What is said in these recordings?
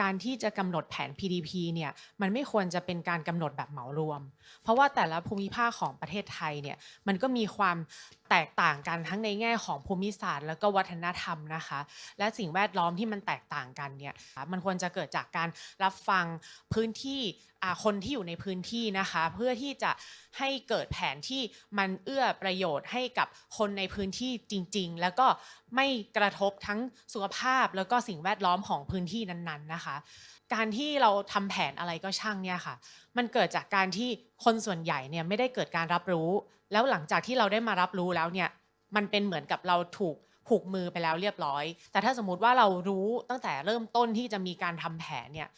การที่จะกำหนดแผน PDP เนี่ยมันไม่ควรจะเป็นการกำหนดแบบเหมารวม เพราะว่าแต่ละภูมิภาคของประเทศไทยเนี่ยมันก็มีความแตกต่างกันทั้งในแง่ของภูมิศาสตร์ แล้วก็วัฒนธรรมนะคะ และสิ่งแวดล้อมที่มันแตกต่างกันเนี่ยมันควรจะเกิดจากการรับฟังพื้นที่คนที่อยู่ในพื้นที่นะคะ เพื่อที่จะให้เกิดแผนที่มันเอื้อประโยชน์ให้กับคนในพื้นที่จริง ๆ แล้วก็ไม่กระทบทั้งสุขภาพแล้วก็สิ่งแวดล้อมของพื้นที่นั้นๆนะคะ การที่เราทำแผนอะไรก็ช่างเนี่ยค่ะ มันเกิดจากการที่คนส่วนใหญ่เนี่ยไม่ได้เกิดการรับรู้ แล้วหลังจากที่เราได้มารับรู้แล้วเนี่ย มันเป็นเหมือนกับเราถูกผูกมือไปแล้วเรียบร้อย แต่ถ้าสมมุติว่าเรารู้ตั้งแต่เริ่มต้นที่จะมีการทำแผนเนี่ย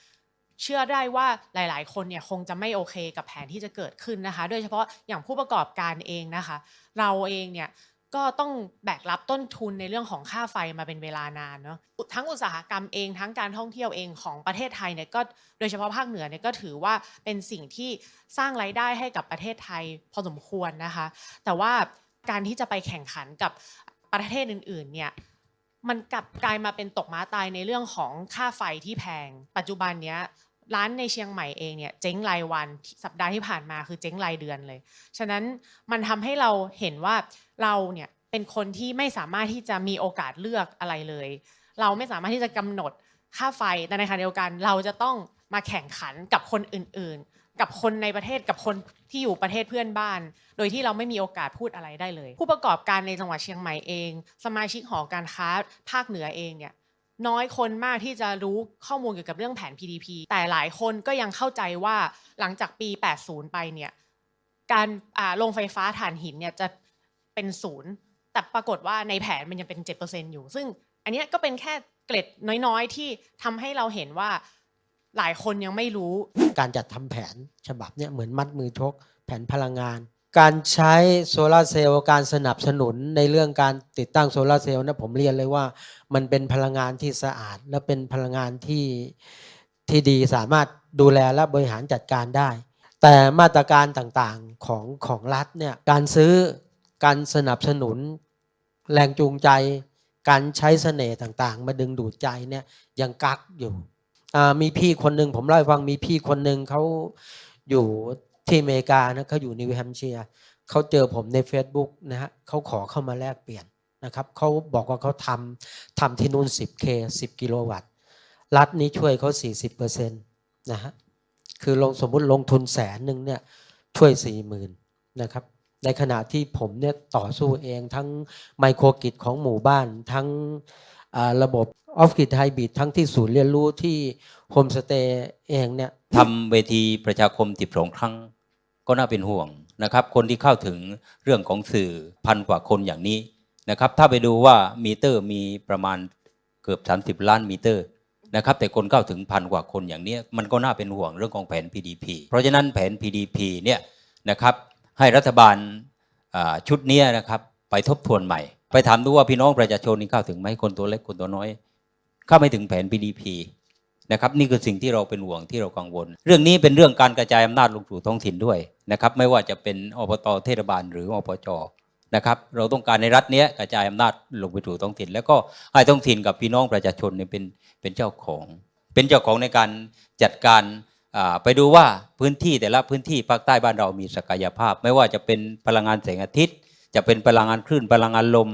เชื่อได้ว่าหลาย ๆ คนเนี่ยคงจะไม่โอเคกับแผนที่จะเกิดขึ้นนะคะ โดยเฉพาะอย่างผู้ประกอบการเองนะคะ เราเองเนี่ย ก็ต้องแบกรับต้นทุนในเรื่องของค่าไฟมาเป็นเวลานานเนาะทั้งอุตสาหกรรมเองทั้งการท่องเที่ยวเองของประเทศไทยเนี่ยก็โดยเฉพาะภาคเหนือเนี่ยก็ถือว่าเป็นสิ่งที่สร้างรายได้ให้กับประเทศไทยพอสมควรนะคะ แต่ว่าการที่จะไปแข่งขันกับประเทศอื่นๆเนี่ยมันกลับกลายมาเป็นตกม้าตายในเรื่องของค่าไฟที่แพง ปัจจุบันเนี้ย ร้านในเชียงใหม่เองเนี่ยเจ๊งรายวันสัปดาห์ที่ผ่านมาคือเจ๊งรายเดือนเลย ฉะนั้นมันทำให้เราเห็นว่าเราเนี่ยเป็นคนที่ไม่สามารถที่จะมีโอกาสเลือกอะไรเลย เราไม่สามารถที่จะกำหนดค่าไฟแต่ในขณะเดียวกันเราจะต้องมาแข่งขันกับคนอื่นๆ กับคนในประเทศกับคนที่อยู่ประเทศเพื่อนบ้าน โดยที่เราไม่มีโอกาสพูดอะไรได้เลย ผู้ประกอบการในจังหวัดเชียงใหม่เอง สมาชิกหอการค้าภาคเหนือเองเนี่ย น้อยคนมากที่จะรู้ข้อมูลเกี่ยวกับเรื่องแผน PDP แต่หลายคนก็ยังเข้าใจว่าหลังจากปี 80 ไปเนี่ยการโรงไฟฟ้าถ่านหินเนี่ยจะเป็นศูนย์แต่ปรากฏว่าในแผนมันยังเป็น 7%อยู่ ซึ่งอันนี้ก็เป็นแค่เกร็ดน้อยๆ ที่ทำให้เราเห็นว่าหลายคนยังไม่รู้ การจัดทำแผนฉบับเนี่ยเหมือนมัดมือชก แผนพลังงาน การใช้โซลาร์เซลล์การสนับสนุนในเรื่องการติดตั้งโซลาร์เซลล์นะผมเรียนเลยว่ามันเป็นพลังงานที่สะอาด และเป็นพลังงานที่ที่ดีสามารถดูแลและบริหารจัดการได้ แต่มาตรการต่างๆของของรัฐเนี่ยการซื้อการสนับสนุน แรงจูงใจ การใช้เสน่ห์ต่างๆ มาดึงดูดใจเนี่ยยังกักอยู่มีพี่คนหนึ่งผมเล่าให้ฟังมีพี่คนหนึ่งเขาอยู่ ที่อเมริกานะเขาอยู่นิวแฮมเชียร์เขาเจอผมใน Facebook นะฮะเขาขอเข้ามาแลกเปลี่ยนนะครับเขาบอกว่าเขาทำทำที่นู่น 10K 10 กิโลวัตต์ รัฐนี้ช่วยเขา 40%นะฮะคือลงสมมุติลงทุนแสนหนึ่งเนี่ยช่วย 40,000นะครับในขณะที่ผมเนี่ยต่อสู้เองทั้งไมโครกิจของหมู่บ้าน ทั้งระบบออฟกิจไฮบริดทั้งที่ศูนย์เรียนรู้ที่โฮมสเตย์เองเนี่ยทำเวทีประชาคม 12 ครั้ง ก็น่าเป็นห่วงนะครับ คนที่เข้าถึงเรื่องของสื่อพันกว่าคนอย่างนี้นะครับ ถ้าไปดูว่ามีเตอร์มีประมาณเกือบ 30 ล้านมีเตอร์นะครับแต่คนเข้าถึงพันกว่าคนอย่างนี้มันก็น่าเป็นห่วงเรื่องของแผน PDP เพราะฉะนั้นแผน PDP เนี่ยนะครับให้รัฐบาลชุดนี้นะครับไปทบทวนใหม่ ไปถามดูว่าพี่น้องประชาชนนี่เข้าถึงไหมคนตัวเล็กคนตัวน้อย เข้าไม่ถึงแผน PDP นะครับนี่คือสิ่งที่เราเป็นห่วงที่เรากังวล เรื่องนี้เป็นเรื่องการกระจายอำนาจลงสู่ท้องถิ่นด้วยนะครับไม่ว่าจะเป็นอบตเทศบาลหรืออบจนะครับเราต้องการในรัฐเนี้ยกระจายอำนาจลงไปสู่ท้องถิ่น แล้วก็ให้ท้องถิ่นกับพี่น้องประชาชนเนี่ยเป็นเป็นเจ้าของ เป็นเจ้าของในการจัดการไปดูว่าพื้นที่แต่ละพื้นที่ภาคใต้บ้านเรามีศักยภาพ ไม่ว่าจะเป็นพลังงานแสงอาทิตย์ จะเป็นพลังงานคลื่นพลังงานลม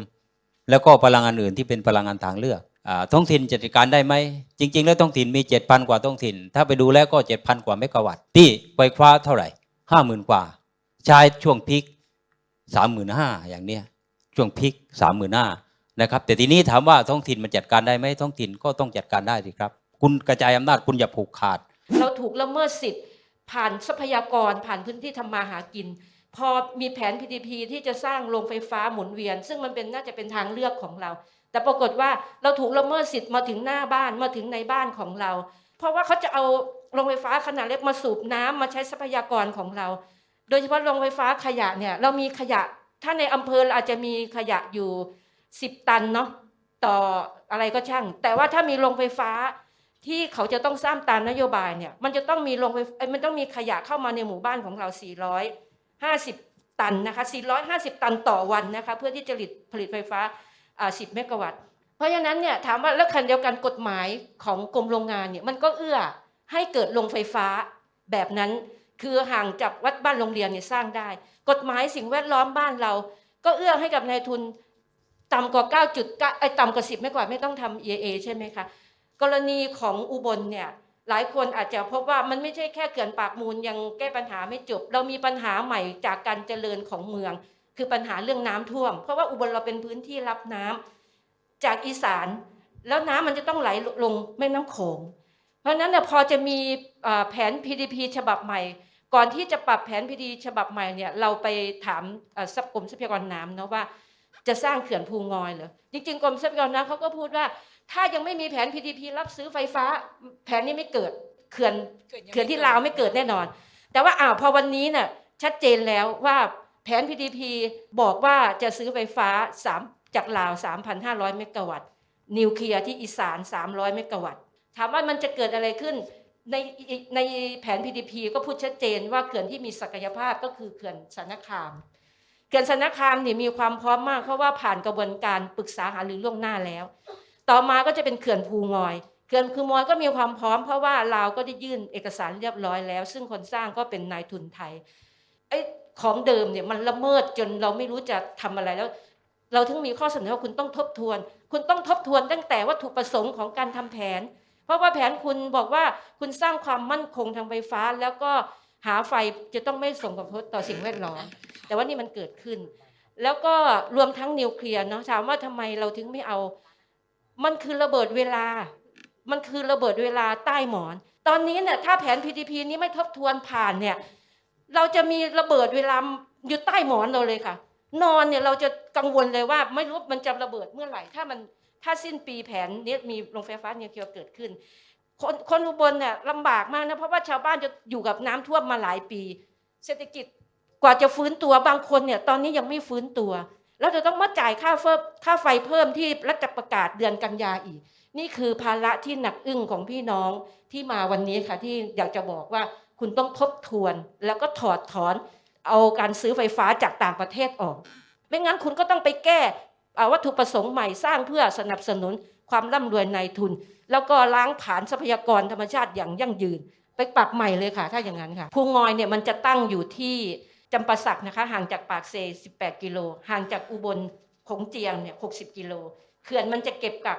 แล้วก็พลังงานอื่นที่เป็นพลังงานทางเลือก ท้องถิ่นจัดการได้ไหมจริง ๆ แล้วท้องถิ่นมี 7,000 กว่าท้องถิ่น ถ้าไปดูแล้วก็ 7,000 กว่าเมกะวัตต์ที่ไฟฟ้าเท่าไหร่ 50,000 กว่า ใช้ช่วงพีค35,000อย่างเนี้ยช่วงพีค35,000นะครับแต่ทีนี้ถามว่าท้องถิ่นมันจัดการได้ไหมท้องถิ่นก็ต้องจัดการได้สิครับ คุณกระจายอำนาจคุณอย่าผูกขาด เราถูกละเมิดสิทธิ์ ผ่านทรัพยากรผ่านพื้นที่ทำมาหากิน พอมีแผน PDP ที่จะสร้างโรงไฟฟ้าหมุนเวียน ซึ่งมันเป็นน่าจะเป็นทางเลือกของเรา แต่ปรากฏว่าเราถูกละเมิดสิทธิ์มาถึงหน้าบ้านมาถึงในบ้านของเรา เพราะว่าเขาจะเอาโรงไฟฟ้าขนาดเล็กมาสูบน้ำมาใช้ทรัพยากรของเรา โดยเฉพาะโรงไฟฟ้าขยะเนี่ยเรามีขยะถ้าในอำเภอเราอาจจะมีขยะอยู่10ตันเนาะต่ออะไรก็ช่าง แต่ว่าถ้ามีโรงไฟฟ้าที่เขาจะต้องสร้างตามนโยบายเนี่ยมันจะต้องมีโรงไฟมันต้องมีขยะเข้ามาในหมู่บ้านของเรา 450 ตันนะคะ450 ตันต่อวันนะคะเพื่อที่จะผลิตผลิตไฟฟ้า อ่า10เมกะวัตต์ เพราะฉะนั้นเนี่ยถามว่าแล้วคันเดียวกันกฎหมายของกรมโรงงานเนี่ยมันก็เอื้อให้เกิดโรงไฟฟ้าแบบนั้นคือห่างจากวัดบ้านโรงเรียนเนี่ยสร้างได้ กฎหมายสิ่งแวดล้อมบ้านเรา ก็เอื้อให้กับนายทุนต่ำกว่า9.9ไอ้ต่ำกว่า10ไม่กว่าไม่ต้องทำ EA ใช่ไหมคะ กรณีของอุบลเนี่ยหลายคนอาจจะพบว่ามันไม่ใช่แค่เขื่อนปากมูลยังแก้ปัญหาไม่จบ เรามีปัญหาใหม่จากการเจริญของเมือง คือปัญหาเรื่องน้ำท่วม เพราะว่าอุบลเราเป็นพื้นที่รับน้ำจากอีสานแล้วน้ำมันจะต้องไหลลงแม่น้ำโขง เพราะฉะนั้นเนี่ยพอจะมีเอ่อแผน PDP ฉบับใหม่ ก่อนที่จะปรับแผน PDP ฉบับใหม่เนี่ยเราไปถามเอ่อทรัพย์กรมทรัพยากรน้ำเนาะว่าจะสร้างเขื่อนภูงอยเหรอจริงๆกรมทรัพยากรน้ำเขาก็พูดว่า ถ้ายังไม่มีแผน PDP รับซื้อไฟฟ้า แผนนี้ไม่เกิดเขื่อนเขื่อนที่ลาวไม่เกิดแน่นอน แต่ว่าอ้าวพอวันนี้น่ะชัดเจนแล้วว่าแผ น PDP บอกว่าจะซื้อไฟฟ้า 3 จากลาว 3,500 เมกะวัตต์ นิวเคลียร์ที่อีสาน 300 เมกะวัตต์ ถามว่ามันจะเกิดอะไรขึ้น ในในแผน PDP ก็พูดชัดเจนว่าเขื่อนที่มีศักยภาพก็คือเขื่อนสนคาม เขื่อนสนคามนี่มีความพร้อมมากเพราะว่าผ่านกระบวนการปรึกษาหารือล่วงหน้าแล้ว ต่อมาก็จะเป็นเขื่อนภูงอยเขื่อนภูงอยก็มีความพร้อมเพราะว่าลาวก็ได้ยื่นเอกสารเรียบร้อยแล้ว ซึ่งคนสร้างก็เป็นนายทุนไทยไอ้ ของเดิมเนี่ยมันละเมิดจนเราไม่รู้จะทำอะไรแล้ว เราถึงมีข้อเสนอว่าคุณต้องทบทวน คุณต้องทบทวนตั้งแต่วัตถุประสงค์ของการทำแผน เพราะว่าแผนคุณบอกว่าคุณสร้างความมั่นคงทางไฟฟ้า แล้วก็หาไฟจะต้องไม่ส่งผลกระทบต่อสิ่งแวดล้อม แต่ว่านี่มันเกิดขึ้น แล้วก็รวมทั้งนิวเคลียร์เนาะถามว่าทำไมเราถึงไม่เอา มันคือระเบิดเวลา มันคือระเบิดเวลาใต้หมอน ตอนนี้เนี่ยถ้าแผน PTP นี้ไม่ทบทวนผ่านเนี่ย เราจะมีระเบิดเวลาอยู่ใต้หมอนเราเลยค่ะ นอนเนี่ยเราจะกังวลเลยว่าไม่รู้มันจะระเบิดเมื่อไหร่ ถ้ามันถ้าสิ้นปีแผนนี้มีโรงไฟฟ้านิวเคลียร์เกิดขึ้น คนคนอุบลเนี่ยลำบากมากนะเพราะว่าชาวบ้านจะอยู่กับน้ำท่วมมาหลายปี เศรษฐกิจกว่าจะฟื้นตัวบางคนเนี่ยตอนนี้ยังไม่ฟื้นตัวแล้วจะต้องมาจ่ายค่าเฟิบค่าไฟเพิ่มที่รัฐประกาศเดือนกันยาอีก นี่คือภาระที่หนักอึ้งของพี่น้องที่มาวันนี้ค่ะที่อยากจะบอกว่า คุณต้องทบทวนแล้วก็ถอดถอนเอาการซื้อไฟฟ้าจากต่างประเทศออก ไม่งั้นคุณก็ต้องไปแก้อ่าวัตถุประสงค์ใหม่สร้างเพื่อสนับสนุนความร่ำรวยในทุน แล้วก็ล้างผาญทรัพยากรธรรมชาติอย่างยั่งยืน ไปปรับใหม่เลยค่ะ ถ้าอย่างนั้นค่ะภูงอยเนี่ยมันจะตั้งอยู่ที่จำปาสักนะคะห่างจากปากเซ 18 กิโล ห่างจากอุบลขงเจียงเนี่ย 60 กิโลเขื่อนมันจะเก็บกับ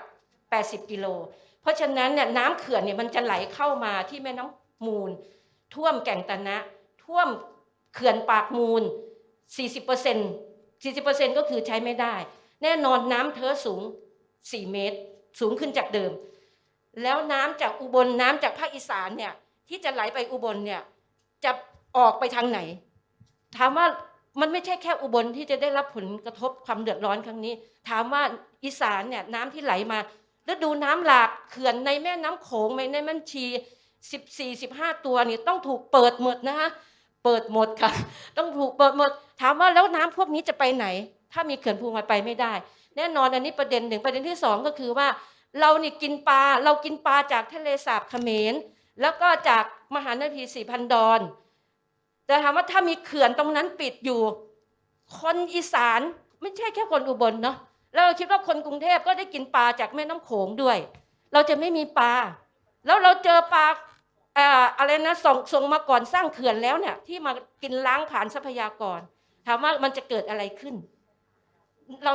80 กิโล เพราะฉะนั้นเนี่ยน้ำเขื่อนเนี่ยมันจะไหลเข้ามาที่แม่น้ำมูล ท่วมแก่งตะนะ ท่วมเขื่อนปากมูล 40% 40%ก็คือใช้ไม่ได้ แน่นอนน้ำเทอสูง 4 เมตร สูงขึ้นจากเดิม แล้วน้ำจากอุบลน้ำจากภาคอีสานเนี่ยที่จะไหลไปอุบลเนี่ยจะออกไปทางไหน ถามว่ามันไม่ใช่แค่อุบลที่จะได้รับผลกระทบความเดือดร้อนครั้งนี้ ถามว่าอีสานเนี่ยน้ำที่ไหลมาแล้วดูน้ำหลากเขื่อนในแม่น้ำโขงในแม่น้ำชี 14 15 ตัวนี่ต้องถูกเปิดหมดนะคะเปิดหมดค่ะ ต้องถูกเปิดหมด ถามว่าแล้วน้ำพวกนี้จะไปไหน ถ้ามีเขื่อนภูมิไปไม่ได้ แน่นอนอันนี้ประเด็นหนึ่งประเด็นที่สองก็คือว่า เรานี่กินปลาเรากินปลาจากทะเลสาบเขมร แล้วก็จากมหานาทีสี่พันดอน แต่ถามว่าถ้ามีเขื่อนตรงนั้นปิดอยู่ คนอีสานไม่ใช่แค่คนอุบลเนาะแล้วเราคิดว่าคนกรุงเทพก็ได้กินปลาจากแม่น้ำโขงด้วย เราจะไม่มีปลาแล้วเราเจอปลา อ่ออะไรนะส่งส่งมาก่อนสร้างเขื่อนแล้วเนี่ยที่มากินล้างผ่านทรัพยากร ถามว่ามันจะเกิดอะไรขึ้น เรา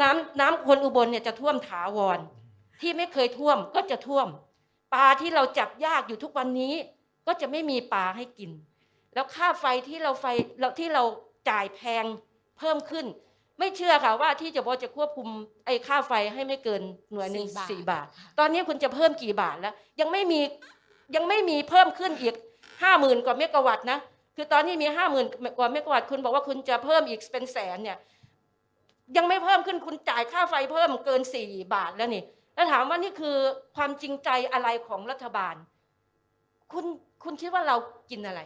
น้ำน้ำคนอุบลเนี่ยจะท่วมถาวร ที่ไม่เคยท่วมก็จะท่วมปลาที่เราจับยากอยู่ทุกวันนี้ ก็จะไม่มีปลาให้กิน แล้วค่าไฟที่เราไฟเราที่เราจ่ายแพงเพิ่มขึ้น ไม่เชื่อค่ะว่าที่จะบอกจะควบคุมไอ้ค่าไฟให้ไม่เกินหน่วยหนึ่งสี่สี่บาบาททตอนนี้คุณจะเพิ่มกี่บาทแล้ว ยังไม่มี ยังไม่มีเพิ่มขึ้นอีกห้าหมื่นกว่าเมกะวัตต์นะ คือตอนนี้มีห้าหมื่นกว่าเมกะวัตต์คุณบอกว่าคุณจะเพิ่มอีกเป็นแสนเนี่ยยังไม่เพิ่มขึ้นคุณจ่ายค่าไฟเพิ่มเกินสี่บาทแล้วนี่ แล้วถามว่านี่คือความจริงใจอะไรของรัฐบาล คุณคุณคิดว่าเรากินอะไร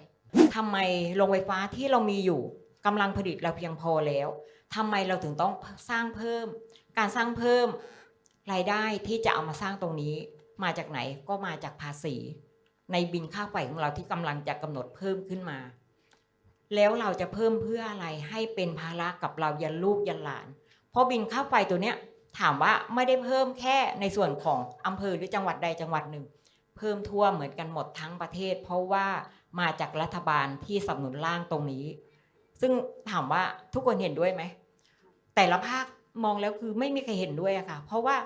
ทำไมโรงไฟฟ้าที่เรามีอยู่กำลังผลิตเราเพียงพอแล้วทำไมเราถึงต้องสร้างเพิ่ม การสร้างเพิ่มรายได้ที่จะเอามาสร้างตรงนี้ มาจากไหนก็มาจากภาษี ในบินค่าไฟของเราที่กำลังจะกำหนดเพิ่มขึ้นมา แล้วเราจะเพิ่มเพื่ออะไรให้เป็นภาระกับเรายันลูกยันหลาน เพราะบินค่าไฟตัวเนี้ยถามว่าไม่ได้เพิ่มแค่ในส่วนของอำเภอหรือจังหวัดใดจังหวัดหนึ่ง เพิ่มทั่วเหมือนกันหมดทั้งประเทศ เพราะว่ามาจากรัฐบาลที่สนับสนุนร่างตรงนี้ ซึ่งถามว่าทุกคนเห็นด้วยไหมแต่ละภาคมองแล้วคือไม่มีใครเห็นด้วยอะค่ะ เพราะว่า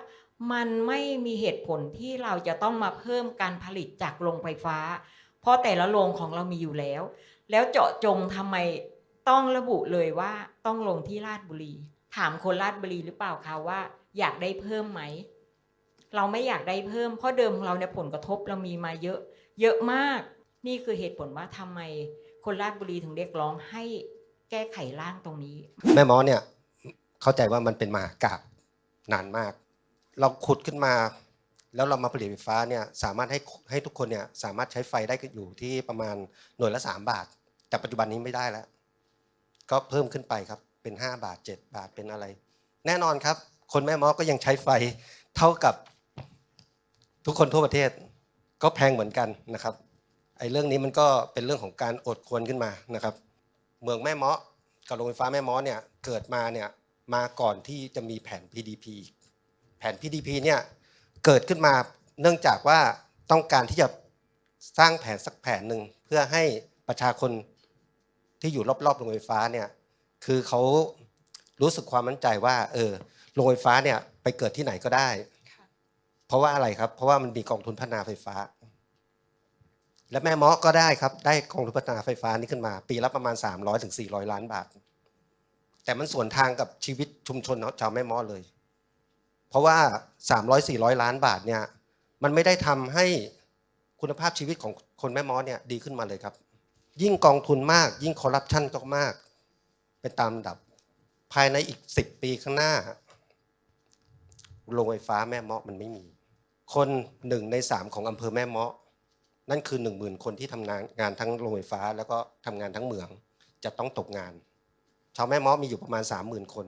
มันไม่มีเหตุผลที่เราจะต้องมาเพิ่มการผลิตจากโรงไฟฟ้า เพราะแต่ละโรงของเรามีอยู่แล้ว แล้วเจาะจงทำไมต้องระบุเลยว่าต้องลงที่ราชบุรี ถามคนราชบุรีหรือเปล่าคะว่า อยากได้เพิ่มไหม เราไม่อยากได้เพิ่มเพราะเดิมของเราเนี่ยผลกระทบเรามีมาเยอะ เยอะมาก นี่คือเหตุผลว่าทำไมคนราชบุรีถึงเรียกร้องให้แก้ไขร่างตรงนี้ แม่หมอเนี่ยเข้าใจว่ามันเป็นมหากาบนานมาก เราขุดขึ้นมา แล้วเรามาผลิตไฟฟ้าเนี่ยสามารถให้ให้ทุกคนเนี่ยสามารถใช้ไฟได้อยู่ที่ประมาณหน่วยละ 3 บาท แต่ปัจจุบันนี้ไม่ได้แล้ว ก็เพิ่มขึ้นไปครับเป็น 5 บาท 7 บาทเป็นอะไร แน่นอนครับ คนแม่หมอก็ยังใช้ไฟเท่ากับทุกคนทั่วประเทศ ก็แพงเหมือนกันนะครับไอ้เรื่องนี้มันก็เป็นเรื่องของการอดควรขึ้นมานะครับ เมืองแม่เมาะกับโรงไฟฟ้าแม่เมาะเนี่ยเกิดมาเนี่ยมาก่อนที่จะมีแผน PDP อีก แผน PDP เนี่ยเกิดขึ้นมาเนื่องจากว่าต้องการที่จะสร้างแผนสักแผนหนึ่งเพื่อให้ประชาชนที่อยู่รอบๆโรงไฟฟ้าเนี่ยคือเขารู้สึกความมั่นใจว่าเออโรงไฟฟ้าเนี่ยไปเกิดที่ไหนก็ได้ เพราะว่าอะไรครับ เพราะว่ามันมีกองทุนพัฒนาไฟฟ้า และแม่เมาะก็ได้ครับ ได้กองทุนพัฒนาไฟฟ้านี้ขึ้นมา ปีละประมาณ 300ถึง400ล้านบาท แต่มันส่วนทางกับชีวิตชุมชนชาวแม่เมาะเลย เพราะว่า 300 400 ล้านบาทเนี่ยมันไม่ได้ทำให้คุณภาพชีวิตของคนแม่มาะเนี่ยดีขึ้นมาเลยครับ ยิ่งกองทุนมาก ยิ่งคอร์รัปชันก็มาก เป็นตามดับภายในอีก 10 ปีข้างหน้าโรงไฟฟ้าแม่เมาะมันไม่มี คนหนึ่งในสามของอำเภอแม่เมาะ นั่นคือหนึ่งหมื่นคนที่ทำงานงานทั้งโรงไฟฟ้า แล้วก็ทำงานทั้งเหมือง จะต้องตกงาน ชาวแม่เม้อมีอยู่ประมาณสามหมื่นคน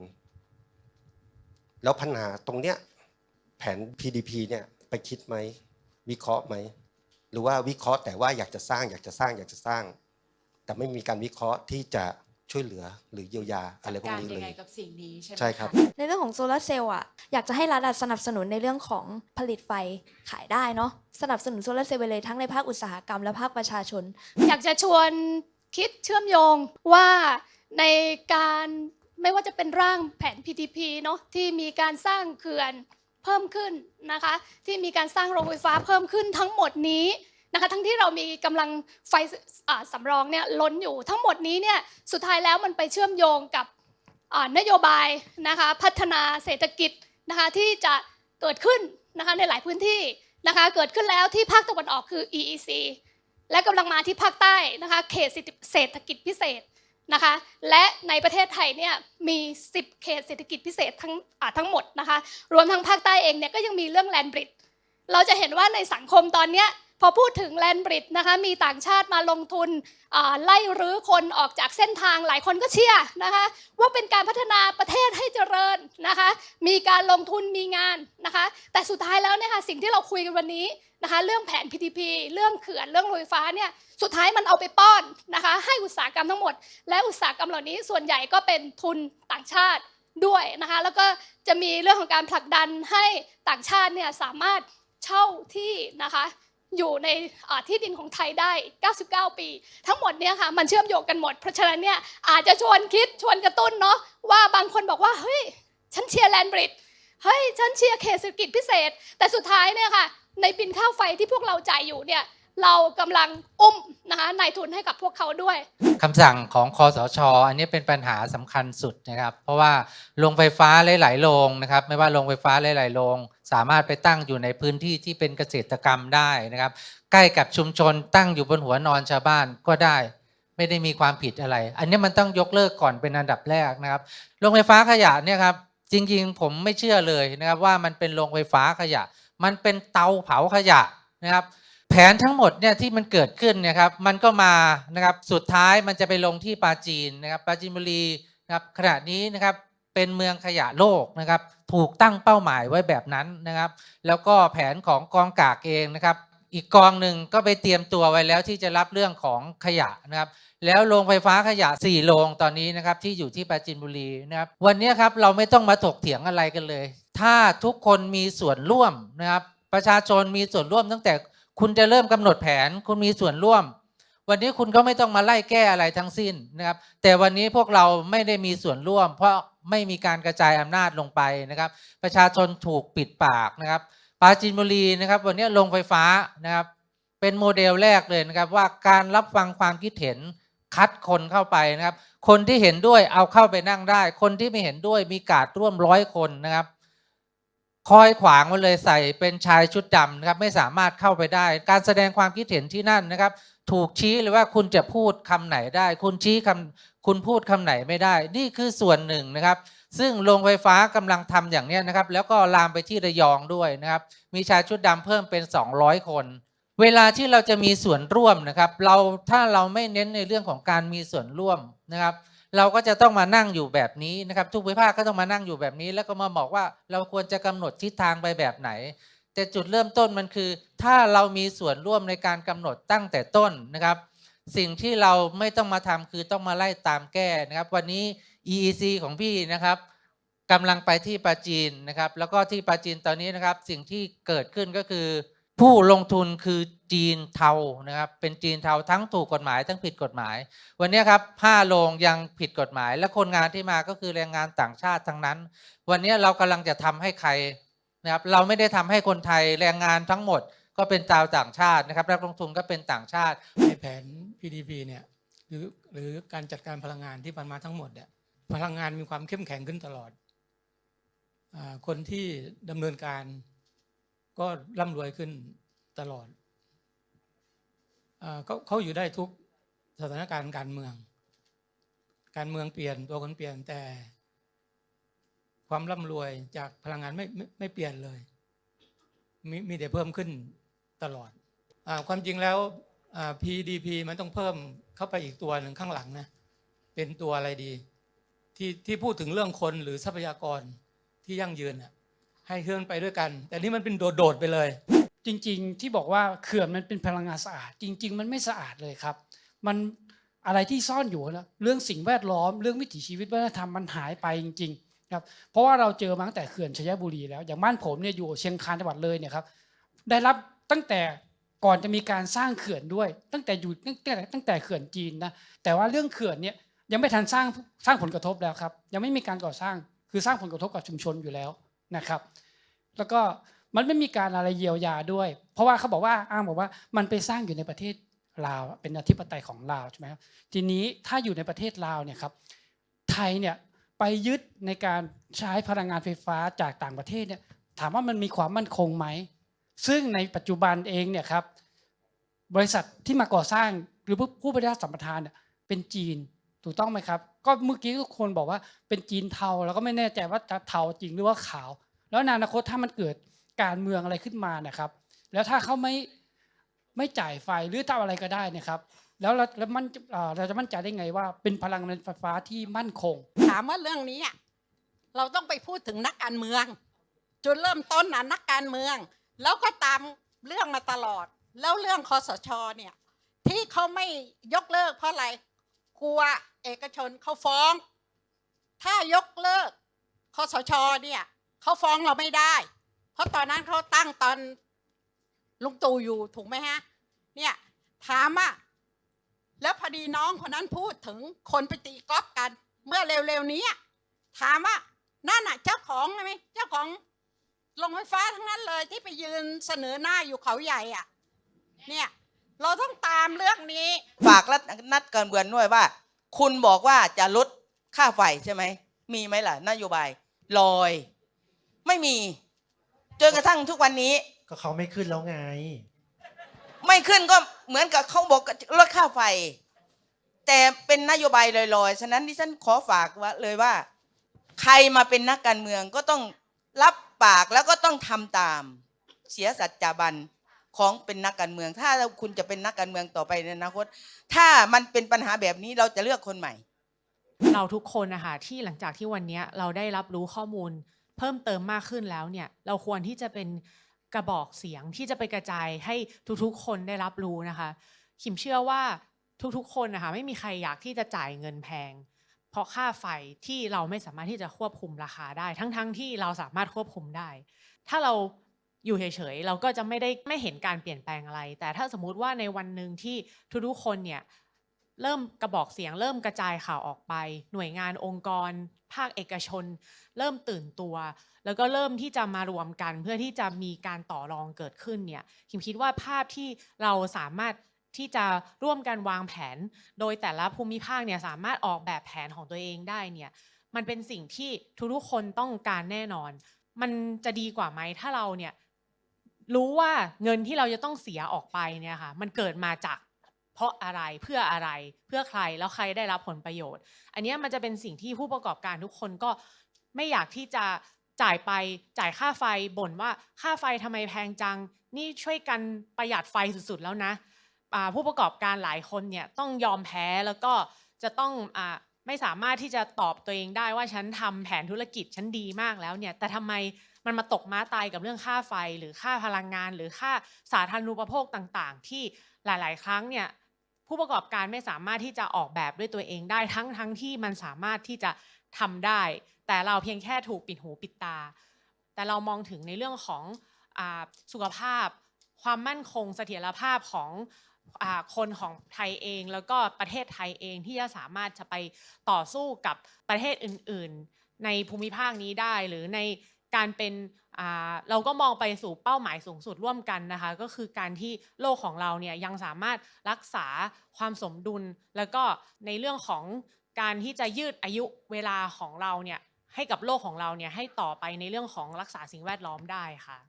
แล้วปัญหาตรงเนี้ยแผน PDP เนี่ยไปคิดไหมวิเคราะห์ไหมหรือว่าวิเคราะห์แต่ว่าอยากจะสร้างอยากจะสร้างอยากจะสร้าง แต่ไม่มีการวิเคราะห์ที่จะช่วยเหลือหรือเยียวยาอะไรพวกการนี้ยัเลงไงยกับสิ่งนี้ใช่ไหมใช่ครับะในเรื่องของโซลาร์เซลล์อะอยากจะให้รัฐอะสนับสนุนในเรื่องของผลิตไฟขายได้เนาะสนับสนุนโซลาร์เซลล์ไปเลยทั้งในภาคอุตสาหกรรมและภาคประชาชน อยากจะชวนคิดเชื่อมโยงว่าในการ ไม่ว่าจะเป็นร่างแผน PTP เนาะที่มีการสร้างเขื่อนเพิ่มขึ้นนะคะ ที่มีการสร้างโรงไฟฟ้าเพิ่มขึ้นทั้งหมดนี้นะคะ ทั้งที่เรามีกำลังไฟอ่าสำรองเนี่ยล้นอยู่ทั้งหมดนี้เนี่ยสุดท้ายแล้วมันไปเชื่อมโยงกับนโยบายนะคะพัฒนาเศรษฐกิจนะคะที่จะเกิดขึ้นนะคะในหลายพื้นที่นะคะเกิดขึ้นแล้วที่ภาคตะวันออกคือ EEC และกำลังมาที่ภาคใต้นะคะเขตเศรษฐกิจพิเศษ นะคะ และในประเทศไทยเนี่ยมี 10 เขตเศรษฐกิจพิเศษทั้งทั้งหมดนะคะ รวมทั้งภาคใต้เองเนี่ยก็ยังมีเรื่องแลนบริดเราจะเห็นว่าในสังคมตอนเนี้ย พอพูดถึงแลนบริดนะคะมีต่างชาติมาลงทุนไล่รื้อคนออกจากเส้นทางหลายคนก็เชื่อนะคะว่าเป็นการพัฒนาประเทศให้เจริญนะคะมีการลงทุนมีงานนะคะแต่สุดท้ายแล้วเนี่ยค่ะสิ่งที่เราคุยกันวันนี้นะคะเรื่องแผน PTP เรื่องเขื่อนเรื่องโรงไฟฟ้าเนี่ยสุดท้ายมันเอาไปป้อนนะคะให้อุตสาหกรรมทั้งหมด และอุตสาหกรรมเหล่านี้ส่วนใหญ่ก็เป็นทุนต่างชาติด้วยนะคะแล้วก็จะมีเรื่องของการผลักดันให้ต่างชาติเนี่ยสามารถเช่าที่นะคะ อยู่ในที่ดินของไทยได้ 99 ปี ทั้งหมดเนี่ยค่ะมันเชื่อมโยงกันหมด เพราะฉะนั้นเนี่ยอาจจะชวนคิดชวนกระตุ้นเนาะว่าบางคนบอกว่าเฮ้ยฉันเชียร์แลนบริดเฮ้ยฉันเชียร์เขตเศรษฐกิจพิเศษ แต่สุดท้ายเนี่ยค่ะในบินค่าไฟที่พวกเราจ่ายอยู่เนี่ย เรากำลังอุ้มนะคะนายทุนให้กับพวกเขาด้วย คำสั่งของคอสช อันนี้เป็นปัญหาสำคัญสุดนะครับ เพราะว่าโรงไฟฟ้าหลายๆโรงนะครับ ไม่ว่าโรงไฟฟ้าหลายๆโรงสามารถไปตั้งอยู่ในพื้นที่ที่เป็นเกษตรกรรมได้นะครับ ใกล้กับชุมชนตั้งอยู่บนหัวนอนชาวบ้านก็ได้ ไม่ได้มีความผิดอะไร อันนี้มันต้องยกเลิกก่อนเป็นอันดับแรกนะครับโรงไฟฟ้าขยะเนี่ยครับจริงๆ ผมไม่เชื่อเลยนะครับว่ามันเป็นโรงไฟฟ้าขยะ มันเป็นเตาเผาขยะนะครับ แผนทั้งหมดเนี่ยที่มันเกิดขึ้นนะครับมันก็มานะครับสุดท้ายมันจะไปลงที่ปาจีนนะครับปาจีนบุรีนะครับขณะนี้นะครับเป็นเมืองขยะโลกนะครับถูกตั้งเป้าหมายไว้แบบนั้นนะครับ แล้วก็แผนของกองกากเองนะครับ อีกกองหนึ่งก็ไปเตรียมตัวไว้แล้วที่จะรับเรื่องของขยะนะครับแล้วโรงไฟฟ้าขยะ 4 โรงตอนนี้นะครับที่อยู่ที่ปราจีนบุรีนะครับวันนี้ครับเราไม่ต้องมาถกเถียงอะไรกันเลย ถ้าทุกคนมีส่วนร่วมนะครับประชาชนมีส่วนร่วมตั้งแต่ คุณจะเริ่มกำหนดแผน คุณมีส่วนร่วม วันนี้คุณก็ไม่ต้องมาไล่แก้อะไรทั้งสิ้นนะครับ แต่วันนี้พวกเราไม่ได้มีส่วนร่วม เพราะไม่มีการกระจายอำนาจลงไปนะครับ ประชาชนถูกปิดปากนะครับปาจีนบุรีนะครับ วันนี้ลงไฟฟ้านะครับ เป็นโมเดลแรกเลยนะครับ ว่าการรับฟังความคิดเห็นคัดคนเข้าไปนะครับ คนที่เห็นด้วยเอาเข้าไปนั่งได้ คนที่ไม่เห็นด้วยมีการร่วมร้อยคนนะครับ คอยขวางมาเลยใส่เป็นชายชุดดำนะครับไม่สามารถเข้าไปได้ การแสดงความคิดเห็นที่นั่นนะครับ ถูกชี้เลยว่าคุณจะพูดคำไหนได้ คุณชี้คำคุณพูดคำไหนไม่ได้ นี่คือส่วนหนึ่งนะครับ ซึ่งโรงไฟฟ้ากำลังทำอย่างนี้นะครับ แล้วก็ลามไปที่ระยองด้วยนะครับ มีชายชุดดำเพิ่มเป็น 200 คน เวลาที่เราจะมีส่วนร่วมนะครับ เราถ้าเราไม่เน้นในเรื่องของการมีส่วนร่วมนะครับ เราก็จะต้องมานั่งอยู่แบบนี้นะครับ ทุกวิภาคก็ต้องมานั่งอยู่แบบนี้ แล้วก็มาบอกว่าเราควรจะกำหนดทิศทางไปแบบไหน แต่จุดเริ่มต้นมันคือ ถ้าเรามีส่วนร่วมในการกำหนดตั้งแต่ต้นนะครับ สิ่งที่เราไม่ต้องมาทำคือต้องมาไล่ตามแก้นะครับ วันนี้ EEC ของพี่นะครับกำลังไปที่ปาจีนนะครับ แล้วก็ที่ปาจีนตอนนี้นะครับ สิ่งที่เกิดขึ้นก็คือ ผู้ลงทุนคือจีนเทานะครับ เป็นจีนเทาทั้งถูกกฎหมายทั้งผิดกฎหมาย วันนี้ครับห้าโรงยังผิดกฎหมาย และคนงานที่มาก็คือแรงงานต่างชาติทั้งนั้น วันนี้เรากำลังจะทำให้ใครนะครับ เราไม่ได้ทำให้คนไทยแรงงานทั้งหมด ก็เป็นชาวต่างชาตินะครับนักลงทุนก็เป็นต่างชาติในแผน PDP เนี่ยหรือหรือการจัดการพลังงานที่ผ่านมาทั้งหมดเนี่ยพลังงานมีความเข้มแข็งขึ้นตลอดอคนที่ดำเนินการ ก็ร่ำรวยขึ้นตลอดเขาเขาอยู่ได้ทุกสถานการณ์การเมือง การเมืองเปลี่ยนตัวคนเปลี่ยนแต่ ความร่ำรวยจากพลังงานไม่ไม่ไม่เปลี่ยนเลย มีมีแต่เพิ่มขึ้นตลอดอความจริงแล้ว PDP มันต้องเพิ่มเข้าไปอีกตัวหนึ่งข้างหลังนะเป็นตัวอะไรดี ที่ที่พูดถึงเรื่องคนหรือทรัพยากรที่ยั่งยืนน่ะ ให้เคลื่อนไปด้วยกัน แต่นี่มันเป็นโดดๆไปเลย จริงๆที่บอกว่าเขื่อนมันเป็นพลังงานสะอาด จริง ๆ มันไม่สะอาดเลยครับ มันอะไรที่ซ่อนอยู่นะเรื่องสิ่งแวดล้อม เรื่องวิถีชีวิตวัฒนธรรมมันหายไปจริงๆครับเพราะว่าเราเจอมาตั้งแต่เขื่อนชัยบุรีแล้วอย่างบ้านผมเนี่ยอยู่เชียงคานจังหวัดเลยเนี่ยครับได้รับตั้งแต่ก่อนจะมีการสร้างเขื่อนด้วย ตั้งแต่อยู่ตั้งแต่ตั้งแต่เขื่อนจีนนะแต่ว่าเรื่องเขื่อนเนี่ยยังไม่ทันสร้างสร้างผลกระทบแล้วครับยังไม่มีการก่อสร้างคือสร้างผลกระทบกับชุมชนอยู่แล้ว นะครับ แล้วก็มันไม่มีการอะไรเยียวยาด้วย เพราะว่าเขาบอกว่าอ้างบอกว่ามันไปสร้างอยู่ในประเทศลาวเป็นอธิปไตยของลาวใช่ไหมครับทีนี้ถ้าอยู่ในประเทศลาวเนี่ยครับไทยเนี่ยไปยึดในการใช้พลังงานไฟฟ้าจากต่างประเทศเนี่ยถามว่ามันมีความมั่นคงไหมซึ่งในปัจจุบันเองเนี่ยครับบริษัทที่มาก่อสร้างหรือผู้ผู้บริหารสัมปทานเนี่ยเป็นจีนถูกต้องไหมครับ ก็เมื่อกี้ทุกคนบอกว่าเป็นจีนเทาแล้วก็ไม่แน่ใจว่าเทาจริงหรือว่าขาว แล้วในอนาคตถ้ามันเกิดการเมืองอะไรขึ้นมานะครับ แล้วถ้าเขาไม่ไม่จ่ายไฟหรือทำอะไรก็ได้นะครับ แล้วเราแล้วมันเราจะมั่นใจได้ไงว่า เป็นพลังงานไฟฟ้าที่มั่นคง ถามว่าเรื่องนี้เราต้องไปพูดถึงนักการเมืองจุดเริ่มต้นนะนักการเมือง แล้วก็ตามเรื่องมาตลอด แล้วเรื่องคอสชเนี่ยที่เขาไม่ยกเลิกเพราะอะไร กลัวเอกชนเขาฟ้อง ถ้ายกเลิกคอสชเนี่ยเขาฟ้องเราไม่ได้ เพราะตอนนั้นเขาตั้งตอนลุงตู่อยู่ถูกไหมฮะ เนี่ยถามว่าแล้วพอดีน้องคนนั้นพูดถึงคนไปตีกอล์ฟกัน เมื่อเร็วๆนี้อะถามว่านั่นน่ะเจ้าของไหมเจ้าของโรงไฟฟ้าทั้งนั้นเลยที่ไปยืนเสนอหน้าอยู่เขาใหญ่อะ เนี่ย เราต้องตามเรื่องนี้ ฝากรัฐนัดการเมืองด้วยว่า คุณบอกว่าจะลดค่าไฟใช่ไหม มีไหมล่ะนโยบาย ลอย ไม่มี จนกระทั่งทุกวันนี้ ก็เขาไม่ขึ้นแล้วไง ไม่ขึ้นก็เหมือนกับเขาบอกลดค่าไฟ แต่เป็นนโยบายลอยๆ ฉะนั้นดิฉันขอฝากว่าเลยว่า ใครมาเป็นนักการเมืองก็ต้องรับปากแล้วก็ต้องทำตาม เสียสัจจาบัน ของเป็นนักการเมือง ถ้าคุณจะเป็นนักการเมืองต่อไปในอนาคต ถ้ามันเป็นปัญหาแบบนี้เราจะเลือกคนใหม่ เราทุกคนนะคะที่หลังจากที่วันนี้เราได้รับรู้ข้อมูล เพิ่มเติมมากขึ้นแล้วเนี่ยเราควรที่จะเป็นกระบอกเสียงที่จะไปกระจายให้ทุกๆ คนได้รับรู้นะคะ ขิมเชื่อว่าทุกๆ คนนะคะไม่มีใครอยากที่จะจ่ายเงินแพง เพราะค่าไฟที่เราไม่สามารถที่จะควบคุมราคาได้ ทั้งๆที่เราสามารถควบคุมได้ ถ้าเรา อยู่เฉยๆเราก็จะไม่ได้ไม่เห็นการเปลี่ยนแปลงอะไร แต่ถ้าสมมุติว่าในวันหนึ่งที่ทุกๆคนเนี่ยเริ่มกระบอกเสียง เริ่มกระจายข่าวออกไป หน่วยงานองค์กร ภาคเอกชน เริ่มตื่นตัว แล้วก็เริ่มที่จะมารวมกัน เพื่อที่จะมีการต่อรองเกิดขึ้นเนี่ยคิมคิดว่าภาพที่เราสามารถที่จะร่วมกันวางแผน โดยแต่ละภูมิภาคเนี่ยสามารถออกแบบแผนของตัวเองได้เนี่ยมันเป็นสิ่งที่ทุกๆคนต้องการแน่นอน มันจะดีกว่าไหมถ้าเราเนี่ย รู้ว่าเงินที่เราจะต้องเสียออกไปเนี่ยค่ะ มันเกิดมาจากเพราะอะไรเพื่ออะไรเพื่อใครแล้วใครได้รับผลประโยชน์ อันนี้มันจะเป็นสิ่งที่ผู้ประกอบการทุกคนก็ไม่อยากที่จะจ่ายไปจ่ายค่าไฟบ่นว่าค่าไฟทำไมแพงจัง นี่ช่วยกันประหยัดไฟสุดๆแล้วนะผู้ประกอบการหลายคนเนี่ยต้องยอมแพ้แล้วก็จะต้องอไม่สามารถที่จะตอบตัวเองได้ว่าฉันทำแผนธุรกิจฉันดีมากแล้วเนี่ยแต่ทำไม มันมาตกม้าตายกับเรื่องค่าไฟ หรือค่าพลังงาน หรือค่าสาธารณูปโภคต่าง ๆ ที่หลาย ๆ ครั้งเนี่ยผู้ประกอบการไม่สามารถที่จะออกแบบด้วยตัวเองได้ทั้งทั้งที่มันสามารถที่จะทำได้ แต่เราเพียงแค่ถูกปิดหูปิดตา แต่เรามองถึงในเรื่องของอสุขภาพ ความมั่นคงเสถียรภาพของคนของไทยเอง แล้วก็ประเทศไทยเองที่จะสามารถจะไปต่อสู้กับประเทศอื่น ๆ ในภูมิภาคนี้ได้หรือใน การเป็นเราก็มองไปสู่เป้าหมายสูงสุดร่วมกันนะคะ ก็คือการที่โลกของเราเนี่ยยังสามารถรักษาความสมดุล แล้วก็ในเรื่องของการที่จะยืดอายุเวลาของเราเนี่ยให้กับโลกของเราเนี่ยให้ต่อไปในเรื่องของรักษาสิ่งแวดล้อมได้ค่ะ